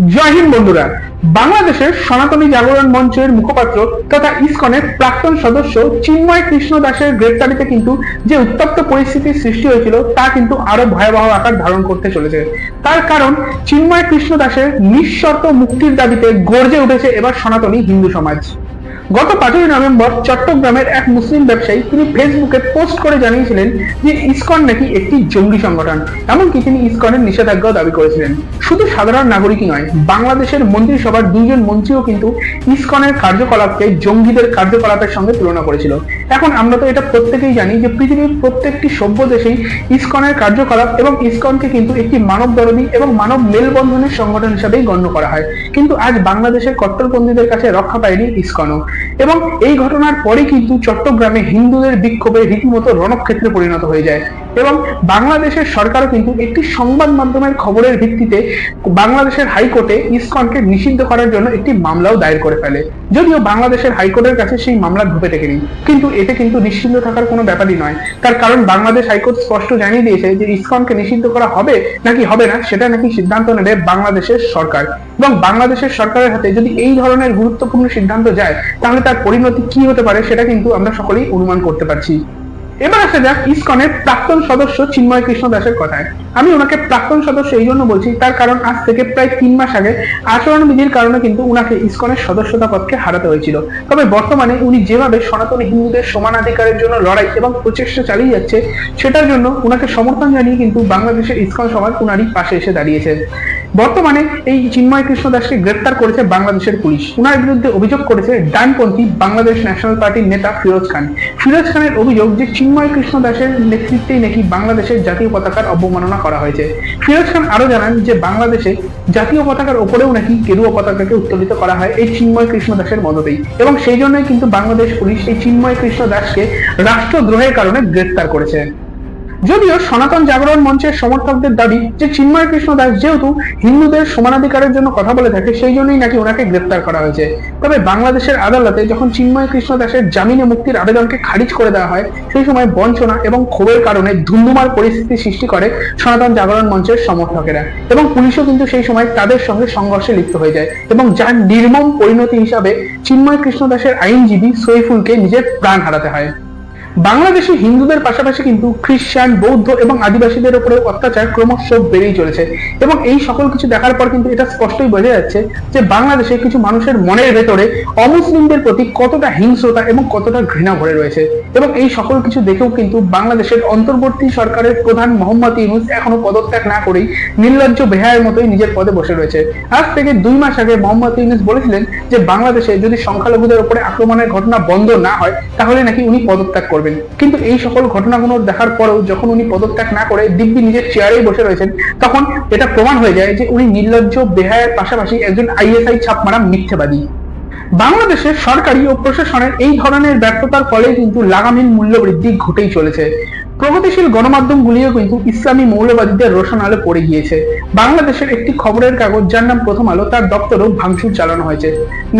জয় হিন্দ বন্ধুরা। বাংলাদেশের সনাতনী জাগরণ মঞ্চের মুখপাত্র তথা ইসকনের প্রাক্তন সদস্য চিন্ময় কৃষ্ণ দাসের গ্রেপ্তারিতে কিন্তু যে উত্তপ্ত পরিস্থিতির সৃষ্টি হয়েছিল, তা কিন্তু আরও ভয়াবহ আকার ধারণ করতে চলেছে। তার কারণ, চিন্ময় কৃষ্ণ দাসের নিঃশর্ত মুক্তির দাবিতে গর্জে উঠেছে এবার সনাতনী হিন্দু সমাজ। গত পাঁচই নভেম্বর চট্টগ্রামের এক মুসলিম ব্যবসায়ী তিনি ফেসবুকে পোস্ট করে জানিয়েছিলেন যে ইসকন নাকি একটি জঙ্গি সংগঠন। এমনকি তিনি ইসকনের নিষেধাজ্ঞাও দাবি করেছিলেন। শুধু সাধারণ নাগরিকই নয়, বাংলাদেশের মন্ত্রিসভার দুইজন মন্ত্রীও কিন্তু ইসকনের কার্যকলাপকে জঙ্গিদের কার্যকলাপের সঙ্গে তুলনা করেছিল। এখন আমরা তো এটা প্রত্যেকেই জানি যে পৃথিবীর প্রত্যেকটি সভ্য দেশেই ইসকনের কার্যকলাপ এবং ইসকনকে কিন্তু একটি মানব দরদী এবং মানব মেলবন্ধনের সংগঠন হিসাবেই গণ্য করা হয়। কিন্তু আজ বাংলাদেশের কট্টরপন্থীদের কাছে রক্ষা পায়নি ইসকনও। এবং এই ঘটনার পরে কিন্তু চট্টগ্রামে হিন্দুদের বিক্ষোভে রীতিমতো রণক্ষেত্রে পরিণত হয়ে যায়। এবং বাংলাদেশের সরকারও কিন্তু একটি সংবাদ মাধ্যমের খবরের ভিত্তিতে বাংলাদেশের হাইকোর্টে ইসকনকে নিষিদ্ধ করার জন্য একটি মামলাও দায়ের করে ফেলে। যদিও বাংলাদেশের হাইকোর্টের কাছে সেই মামলা ঢুকে টেকেনি কিন্তু এতে কিন্তু নিশ্চিন্ত থাকার কোনো ব্যাপারই নয়। তার কারণ বাংলাদেশ হাইকোর্ট স্পষ্ট জানিয়ে দিয়েছে যে ইসকনকে নিষিদ্ধ করা হবে নাকি হবে না, সেটা নাকি সিদ্ধান্ত নেবে বাংলাদেশের সরকার। এবং বাংলাদেশের সরকারের হাতে যদি এই ধরনের গুরুত্বপূর্ণ সিদ্ধান্ত যায়, তাহলে তার পরিণতি কি হতে পারে, সেটা কিন্তু আমরা সকলেই অনুমান করতে পারছি। এবার আসা যাক ইসকনের প্রাক্তন সদস্য চিন্ময় কৃষ্ণ দাসের কথায়। আমি ওনাকে প্রাক্তন সদস্য এই জন্য বলছি, তার কারণ আজ থেকে প্রায় তিন মাস আগে আচরণবিধির কারণে কিন্তু উনাকে ইসকনের সদস্যতা পদকে হারাতে হয়েছিল। তবে বর্তমানে উনি যেভাবে সনাতন হিন্দুদের সমানাধিকারের জন্য লড়াই এবং প্রচেষ্টা চালিয়ে যাচ্ছে, সেটার জন্য উনাকে সমর্থন জানিয়ে কিন্তু বাংলাদেশের ইসকন সমাজ উনারই পাশে এসে দাঁড়িয়েছে। বর্তমানে এই চিন্ময় কৃষ্ণ দাসকে গ্রেপ্তার করেছে বাংলাদেশের পুলিশ। উনার বিরুদ্ধে অভিযোগ করেছে ডানপন্থী বাংলাদেশ ন্যাশনাল পার্টির নেতা ফিরোজ খান। ফিরোজ খানের অভিযোগ যে চিন্ময় কৃষ্ণ দাসের নেতৃত্বেই নাকি বাংলাদেশের জাতীয় পতাকার অবমাননা করা হয়েছে। ফিরোজ খান আরও জানান যে বাংলাদেশে জাতীয় পতাকার ওপরেও নাকি কেরুয়া পতাকাকে উত্তোলিত করা হয় এই চিন্ময় কৃষ্ণ দাসের মদতেই। এবং সেই জন্যই কিন্তু বাংলাদেশ পুলিশ এই চিন্ময় কৃষ্ণ দাসকে রাষ্ট্রদ্রোহের কারণে গ্রেপ্তার করেছে। যদিও সনাতন জাগরণ মঞ্চের সমর্থকদের দাবি যে চিন্ময় কৃষ্ণ দাস যেহেতু হিন্দুদের সমানাধিকারের জন্য কথা বলে থাকে, সেই জন্যই নাকি ওনাকে গ্রেপ্তার করা হয়েছে। তবে বাংলাদেশের আদালতে যখন চিন্ময় কৃষ্ণ দাসের জামিনে মুক্তির আবেদনকে খারিজ করে দেওয়া হয়, সেই সময় বঞ্চনা এবং ক্ষোভের কারণে ধুন্ধুমার পরিস্থিতি সৃষ্টি করে সনাতন জাগরণ মঞ্চের সমর্থকেরা এবং পুলিশও কিন্তু সেই সময় তাদের সঙ্গে সংঘর্ষে লিপ্ত হয়ে যায় এবং যার নির্মম পরিণতি হিসাবে চিন্ময় কৃষ্ণ দাসের আইনজীবী সৈফুলকে নিজের প্রাণ হারাতে হয়। বাংলাদেশে হিন্দুদের পাশাপাশি কিন্তু খ্রিস্টান, বৌদ্ধ এবং আদিবাসীদের উপরে অত্যাচার ক্রমশ বেড়েই চলেছে। এবং এই সকল কিছু দেখার পর কিন্তু এটা স্পষ্টই বোঝা যাচ্ছে যে বাংলাদেশে কিছু মানুষের মনের ভেতরে অমুসলিমদের প্রতি কতটা হিংস্রতা এবং কতটা ঘৃণা ভরে রয়েছে। এবং এই সকল কিছু দেখেও কিন্তু বাংলাদেশের অন্তর্বর্তী সরকারের প্রধান মোহাম্মদ ইউনুস এখনও পদত্যাগ না করেই নির্লজ্জ বেহায়ের মতোই নিজের পদে বসে রয়েছে। আজ থেকে দুই মাস আগে মোহাম্মদ ইউনুস বলেছিলেন যে, বাংলাদেশে যদি সংখ্যালঘুদের উপরে আক্রমণের ঘটনা বন্ধ না হয়, তাহলে নাকি উনি পদত্যাগ করবেন। কিন্তু এই সকল ঘটনাগুলো দেখার পরেও যখন উনি পদত্যাগ না করে দিব্যি নিজের চেয়ারেই বসে রয়েছেন, তখন এটা প্রমাণ হয়ে যায় যে উনি নির্লজ্জ, বেহায়ের পাশাপাশি একজন আইএসআই ছাপ মারা মিথ্যেবাদী। বাংলাদেশের সরকারি ও প্রশাসনের এই ধরনের ব্যর্থতার ফলে কিন্তু লাগামহীন মূল্য বৃদ্ধি ঘটেই চলেছে। প্রগতিশীল গণমাধ্যমগুলিও কিন্তু ইসলামী মৌলবাদীদের রোশন আলো পড়ে গিয়েছে। বাংলাদেশের একটি খবরের কাগজ যার নাম প্রথম আলো, তার দপ্তরও ভাঙচুর চালানো হয়েছে।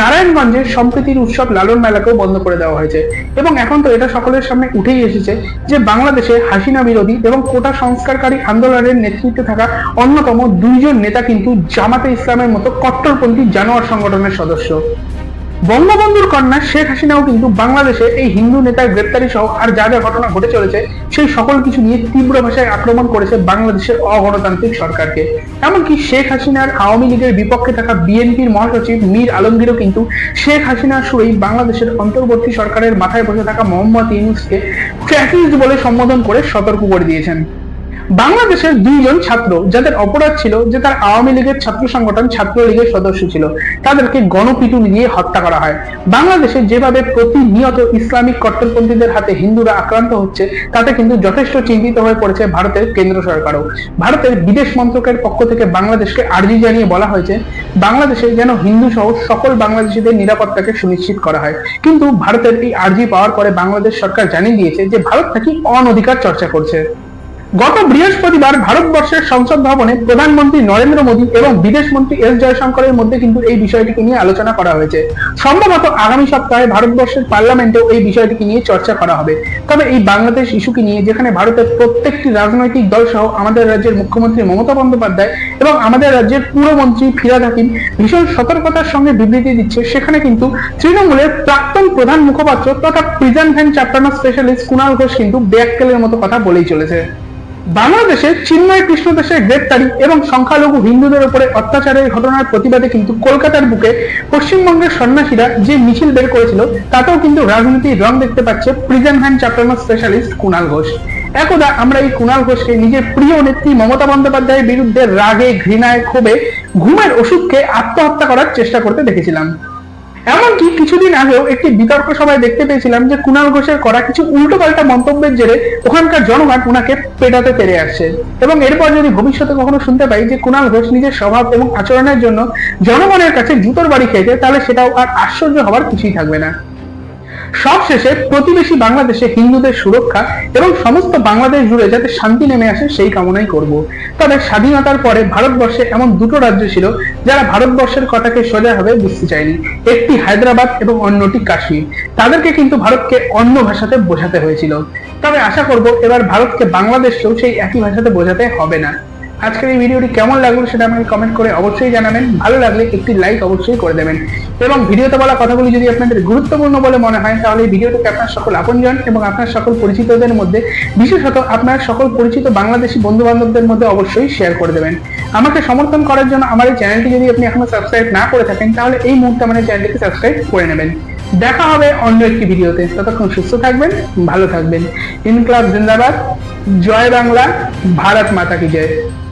নারায়ণগঞ্জে সম্প্রীতির উৎসব লালন মেলাকেও বন্ধ করে দেওয়া হয়েছে। এবং এখন তো এটা সকলের সামনে উঠেই এসেছে যে বাংলাদেশে হাসিনা বিরোধী এবং কোটা সংস্কারকারী আন্দোলনের নেতৃত্বে থাকা অন্যতম দুইজন নেতা কিন্তু জামাতে ইসলামের মতো কট্টরপন্থী জানোয়ার সংগঠনের সদস্য। বঙ্গবন্ধুর কন্যা শেখ হাসিনাও কিন্তু বাংলাদেশে এই হিন্দু নেতার গ্রেপ্তারি সহ আর যা যা ঘটনা ঘটে চলেছে, সেই সকল কিছু নিয়ে তীব্র ভাষায় আক্রমণ করেছে বাংলাদেশের অগণতান্ত্রিক সরকারকে। এমনকি শেখ হাসিনার আওয়ামী লীগের বিপক্ষে থাকা বিএনপির মহাসচিব মীর আলমগীরও কিন্তু শেখ হাসিনার সুরেই বাংলাদেশের অন্তর্বর্তী সরকারের মাথায় বসে থাকা মোহাম্মদ ইউনুসকে ফ্যাসিস্ট বলে সম্বোধন করে সতর্ক করে দিয়েছেন। বাংলাদেশের দুইজন ছাত্র যাদের অপরাধ ছিল যে তার আওয়ামী লীগের ছাত্র সংগঠন ছাত্র লীগের সদস্য ছিল, তাদেরকে গণপিটুনি দিয়ে হত্যা করা হয়। বাংলাদেশে যেভাবে প্রতিনিয়ত ইসলামিক কট্টরপন্থীদের হাতে হিন্দুরা আক্রান্ত হচ্ছে, তাতে কিন্তু যথেষ্ট চিন্তিত হয়ে পড়েছে ভারতের কেন্দ্র সরকারও। ভারতের বিদেশ মন্ত্রকের পক্ষ থেকে বাংলাদেশকে আর্জি জানিয়ে বলা হয়েছে, বাংলাদেশে যেন হিন্দু সহ সকল বাংলাদেশিদের নিরাপত্তাকে সুনিশ্চিত করা হয়। কিন্তু ভারতের এই আর্জি পাওয়ার পরে বাংলাদেশ সরকার জানিয়ে দিয়েছে যে ভারত নাকি অনধিকার চর্চা করছে। গত বৃহস্পতিবার ভারতবর্ষের সংসদ ভবনে প্রধানমন্ত্রী নরেন্দ্র মোদী এবং বিদেশ মন্ত্রী এস জয়শঙ্করের মধ্যে কিন্তু এই বিষয়টিকে নিয়ে আলোচনা করা হয়েছে। সম্ভবত আগামী সপ্তাহে ভারতবর্ষের পার্লামেন্টেও এই বিষয়টিকে নিয়ে চর্চা করা হবে। তবে এই বাংলাদেশ ইস্যুকে নিয়ে যেখানে ভারতের প্রত্যেকটি রাজনৈতিক দল সহ আমাদের রাজ্যের মুখ্যমন্ত্রী মমতা বন্দ্যোপাধ্যায় এবং আমাদের রাজ্যের পুরমন্ত্রী ফিরাদ হাকিম ভীষণ সতর্কতার সঙ্গে বিবৃতি দিচ্ছে, সেখানে কিন্তু তৃণমূলের প্রাক্তন প্রধান মুখপাত্র তথা প্রিজন ভ্যান চাপ্টানা স্পেশালিস্ট কুণাল ঘোষ কিন্তু ব্যাককেলের মতো কথা বলেই চলেছে। বাংলাদেশে চিন্ময় কৃষ্ণ দাসের গ্রেপ্তারি এবং সংখ্যালঘু হিন্দুদের উপরে অত্যাচারের ঘটনার প্রতিবাদে কিন্তু কলকাতার বুকে পশ্চিমবঙ্গের সন্ন্যাসীরা যে মিছিল বের করেছিল, তাতেও কিন্তু রাজনীতির রং দেখতে পাচ্ছে প্রিজন হ্যান্ড চাপ্টানা স্পেশালিস্ট কুণাল ঘোষ। একদা আমরা এই কুণাল ঘোষকে নিজের প্রিয় নেত্রী মমতা বন্দ্যোপাধ্যায়ের বিরুদ্ধে রাগে ঘৃণায় ক্ষোভে, ঘুমের ওষুধকে আত্মহত্যা করার চেষ্টা করতে দেখেছিলাম। এমনকি কিছুদিন আগেও একটি বিতর্ক সভায় দেখতে পেয়েছিলাম যে কুণাল ঘোষের করা কিছু উল্টো পাল্টা মন্তব্যের জেরে ওখানকার জনগণ ওনাকে পেটাতে পেরে আসছে। এবং এরপর যদি ভবিষ্যতে কখনো শুনতে পাই যে কুণাল ঘোষ নিজের স্বভাব এবং আচরণের জন্য জনগণের কাছে জুতোর বাড়ি খেয়েছে, তাহলে সেটাও আর আশ্চর্য হওয়ার কিছুই থাকবে না। সবশেষে প্রতিবেশী বাংলাদেশে হিন্দুদের সুরক্ষা এবং সমস্ত বাংলাদেশ জুড়ে যাতে শান্তি নেমে আসে সেই কামনাই করব। তবে স্বাধীনতার পরে ভারতবর্ষে এমন দুটো রাজ্য ছিল যারা ভারতবর্ষের কথাকে সোজাভাবে বুঝতে চায়নি। একটি হায়দ্রাবাদ এবং অন্যটি কাশ্মীর। তাদেরকে কিন্তু ভারতকে অন্য ভাষাতে বোঝাতে হয়েছিল। তবে আশা করব এবার ভারতকে বাংলাদেশকেও সেই একই ভাষাতে বোঝাতে হবে না। আজকের এই ভিডিওটি কেমন লাগল সেটা আমাকে কমেন্ট করে অবশ্যই জানাবেন। ভালো লাগলে একটি লাইক অবশ্যই করে দেবেন। এবং ভিডিওতে বলা কথাগুলি যদি আপনাদের গুরুত্বপূর্ণ বলে মনে হয়, তাহলে এই ভিডিওটিকে আপনার সকল আপনজন এবং আপনার সকল পরিচিতদের মধ্যে, বিশেষত আপনার সকল পরিচিত বাংলাদেশি বন্ধু বান্ধবদের মধ্যে অবশ্যই শেয়ার করে দেবেন। আমাকে সমর্থন করার জন্য আমার এই চ্যানেলটি যদি আপনি এখনও সাবস্ক্রাইব না করে থাকেন, তাহলে এই মুহূর্তে আমার এই চ্যানেলটিকে সাবস্ক্রাইব করে নেবেন। দেখা হবে অন্য একটি ভিডিওতে। ততক্ষণ সুস্থ থাকবেন, ভালো থাকবেন। ইনকলাব জিন্দাবাদ, জয় বাংলা, ভারত মাতা কি জয়।